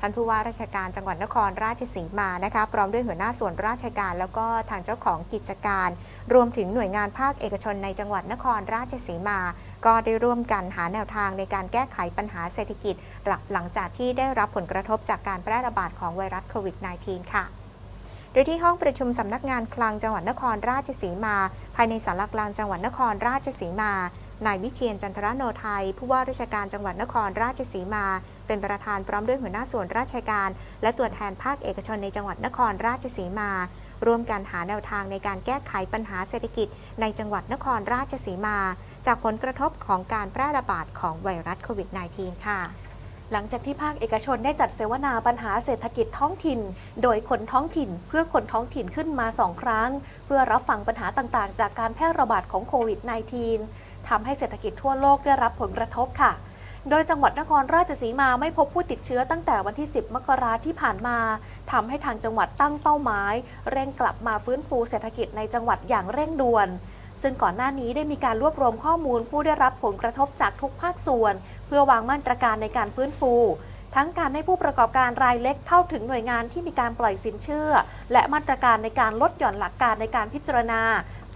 ท่านผู้ว่าราชการจังหวัดนครราชสีมานะคะพร้อมด้วยหัวหน้าส่วนราชการ แล้วก็ทางเจ้าของกิจการ รวมถึงหน่วยงานภาคเอกชนในจังหวัดนครราชสีมา ก็ได้ร่วมกันหาแนวทางในการแก้ไขปัญหาเศรษฐกิจ หลังจากที่ได้รับผลกระทบจากการแพร่ระบาดของไวรัสโควิด -19 ค่ะโดยที่ห้องประชุมสำนักงานคลังจังหวัดนครราชสีมา ภายในศาลากลางจังหวัดนครราชสีมา นายวิเชียนจันทรโนไทย ผู้ว่าราชการจังหวัดนครราชสีมา เป็นประธานพร้อมด้วยหัวหน้าส่วนราชการ และตัวแทนภาคเอกชนในจังหวัดนครราชสีมา ร่วมกันหาแนวทางในการแก้ไขปัญหาเศรษฐกิจ ในจังหวัดนครราชสีมา จากผลกระทบของการแพร่ระบาดของไวรัสโควิด -19 ค่ะหลังจากที่ภาคเอกชนได้จัดเสวนาปัญหาเศรษฐกิจท้องถิ่น โดยคนท้องถิ่นเพื่อคนท้องถิ่นขึ้นมาสองครั้ง เพื่อรับฟังปัญหาต่างๆ จากการแพร่ระบาดของโควิด -19 ทำให้เศรษฐกิจทั่วโลกได้รับผลกระทบค่ะ โดยจังหวัดนครราชสีมาไม่พบผู้ติดเชื้อตั้งแต่วันที่ 10 มกราที่ผ่านมาทำให้ทางจังหวัดตั้งเป้าหมาย เร่งกลับมาฟื้นฟูเศรษฐกิจในจังหวัดอย่างเร่งด่วน ซึ่งก่อนหน้านี้ได้มีการรวบรวมข้อมูลผู้ได้รับผลกระทบจากทุกภาคส่วน เพื่อวางมาตรการในการฟื้นฟูทั้งการให้ผู้ประกอบการรายเล็กเข้าถึงหน่วยงานที่มีการปล่อยสินเชื่อ และมาตรการในการลดหย่อนหลักการในการพิจารณา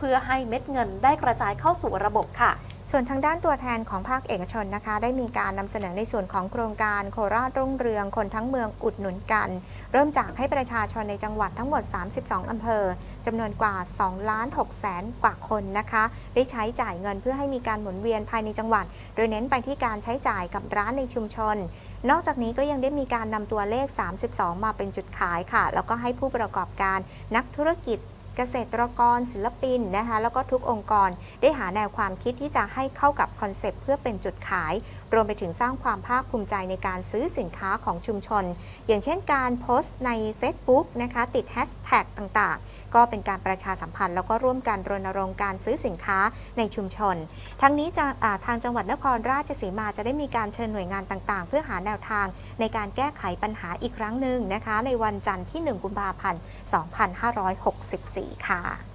พื่อให้เม็ดเงินได้กระจายเข้าสู่ระบบค่ะ ส่วนทางด้านตัวแทนของภาคเอกชนนะคะ ได้มีการนำเสนอในส่วนของโครงการโคราชรุ่งเรืองคนทั้งเมืองอุดหนุนกัน เริ่มจากให้ประชาชนในจังหวัดทั้งหมด 32 อำเภอจำนวนกว่า2ล้าน6แสนกว่าคนนะคะ ได้ใช้จ่ายเงินเพื่อให้มีการหมุนเวียนภายในจังหวัด โดยเน้นไปที่การใช้จ่ายกับร้านในชุมชนนอกจากนี้ก็ยังได้มีการนำตัวเลข 32 มาเป็นจุดขายค่ะ แล้วก็ให้ผู้ประกอบการนักธุรกิจ เกษตรกรศิลปินนะคะแล้วก็ทุกองค์กรได้หาแนวความคิดที่จะให้เข้ากับคอนเซปต์เพื่อเป็นจุดขาย รวมไปถึงสร้างความภาคภูมิใจในการซื้อสินค้าของชุมชน อย่างเช่นการโพสต์ใน Facebook นะคะติดแฮชแท็กต่างๆ ก็เป็นการประชาสัมพันธ์ แล้วก็ร่วมกันรณรงค์การซื้อสินค้าในชุมชน ทั้งนี้ทางจังหวัดนครราชสีมาจะได้มีการเชิญหน่วยงานต่างๆ เพื่อหาแนวทางในการแก้ไขปัญหาอีกครั้งหนึ่งนะคะในวันจันทร์ที่ 1 กุมภาพันธ์ 2564ค่ะ